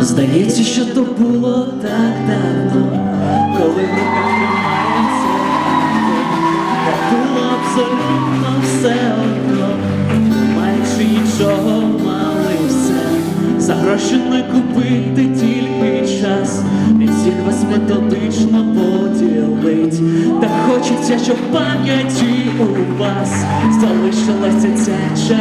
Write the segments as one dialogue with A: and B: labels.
A: Здається, що то було так давно, гроші не купити тільки час, від всіх вас методично поділить, так хочеться, щоб пам'яті у вас залишилася ця чарівна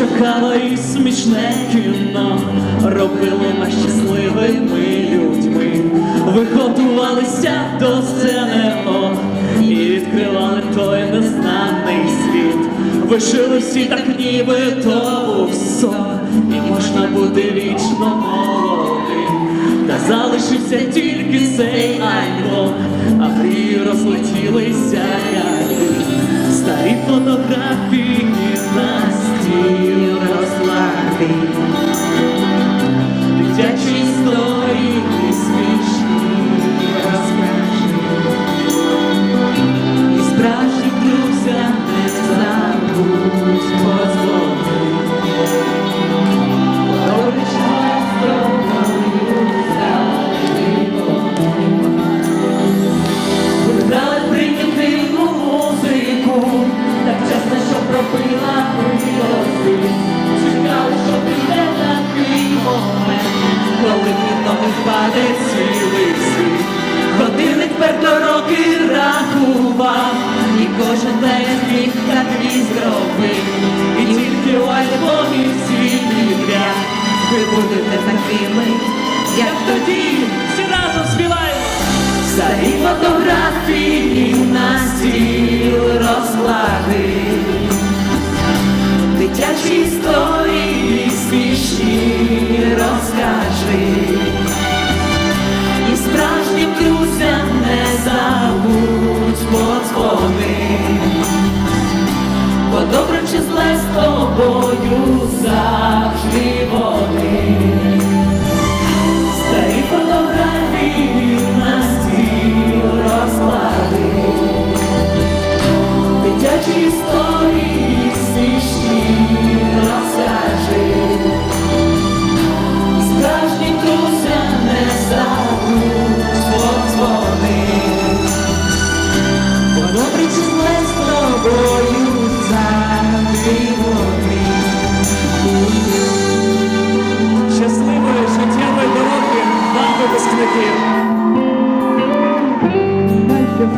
A: Кава і смішне кіно робили нас щасливими людьми. Ви готувалися до сцени і відкривали той незнаний світ. Ви жили всі так ніби то сон, і можна бути вічно молодим. Та залишився тільки цей альбом, а мрії розлетілися як. Старі фотографії кожен день міг так віз зробив. І тільки у альбомі всі підряд ви будете такими, як тоді. Всі разом співаємо. Старі фотографії на стіл розклади, дитячі історії смішні розкажи, чи зле з тобою завжди вони.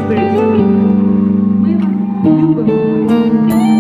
B: Хай. Ми вас любимо.